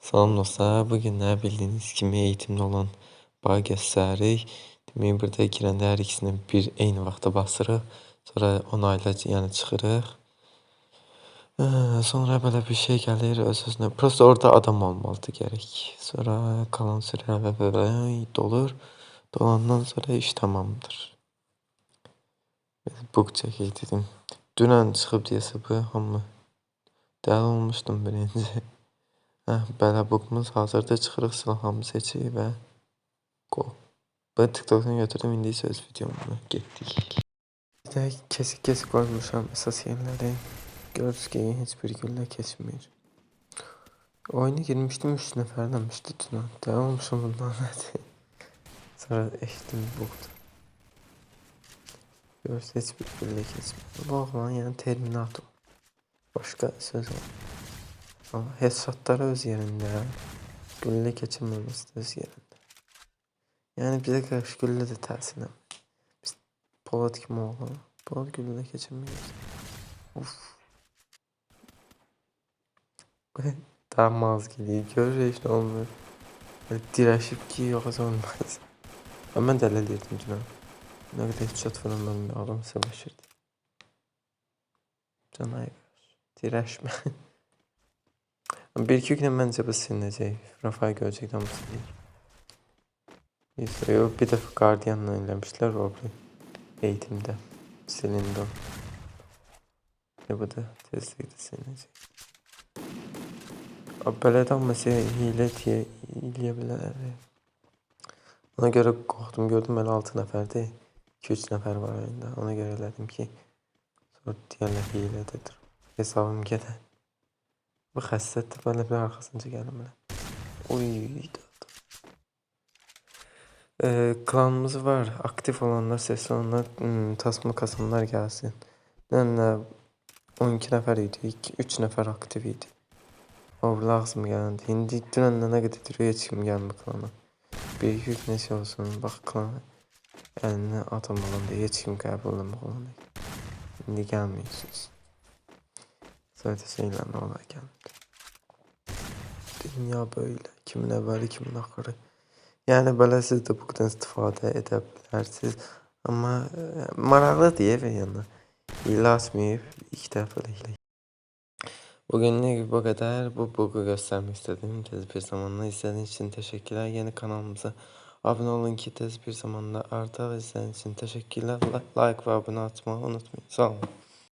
Salam dostlar, bugün nə bildiyiniz kimi eğitimli olan bağı göstəririk. Demək, burada girəndə hər ikisini bir eyni vaxtda basırıq. Sonra onayla yəni çıxırıq. Sonra belə bir şey gəlir öz-özünə. Prosta orada adam olmalıdır gərək. Sonra qalan süre və belə dolur. Dolandan sonra iş tamamdır. Book çəkək dedim. Dünən çıxıb deyəsə bu hamı dəli olmuşdum birinci. Book'umuz hazırda çıxırıq silahımı seçib və go. Ben TikTok'tan götürdüm indi isə öz videomuna getdik. Bir də kesik kesik koymuşam əsas yerləri. Gördünüz ki heç bir güllə keçmir. Oyuna girmişdim 3 nəfərləmişdi dünən. Dəli olmuşum bundan nədir? Sonra eşitdim book'dur. Görürüz heç bir güllə keçmir. Bu oğlan yəni Terminator. Başqa söz var. Ama headshotları öz yerində. Güllə keçirməməsi də öz yerində. Yəni bizə qarşı güllə də təsir eləmir. Biz Polad kimi oğlan. Polad güllə keçirmiyoruz. Uf. Daha maz geliyor. Görür işte olmuyor. Böyle direşip ki yoksa olmaz. Ama ben deli değildim dün. Ne kadar headshot falan olmuyor. Adam savaşırdı. Can aygır. Direşme. Bir iki güne bence bu silinecek. Rafael görecekten bu. İşte yok bir de Guardian'la oynamışlar Roble. Eğitimde. Silindi o. Ya bu da tezlikte silinecek. Belediye mesela hile diye hileyebilirler. Ona göre korktum gördüm ben 6 nəfərdir. 2-3 nəfər var oyunda. Ona göre elədim ki sonra deyərlər hilədir. Hesabım gedə. Bu xəssətdir belə bir arxasınca gəlim elə. Uy. Ee, klanımız var. Aktif olanlar, sesli olanlar, hmm, tasma kasanlar gelsin. Yəni 12 nəfər idi. 3 nəfər aktiv idi. O lazım gəldi. İndi dünən nə qədər heç kim gəlmir klana. Bir yük neçə olsun. Bax klana. Əlinə atam olanda heç kim qəbul eləmək olanda. İndi gəlmiyorsunuz. Zaten nə olar gəlmir. Dünya böyle. Kimin evveli kimin axırı. Yəni belə siz də buradan istifadə edə bilərsiniz. Amma e, maraqlıdır ev yanına. Hile açmayıb ilk dəfə də hile. Bugünlük bu kadar. Bu boku göstermek istedim. Tez bir zamanda izlediğiniz için teşekkürler. Yeni kanalımıza abone olun ki tez bir zamanda artar izlediğiniz için teşekkürler. Like ve abone atmayı unutmayın. Sağ olun.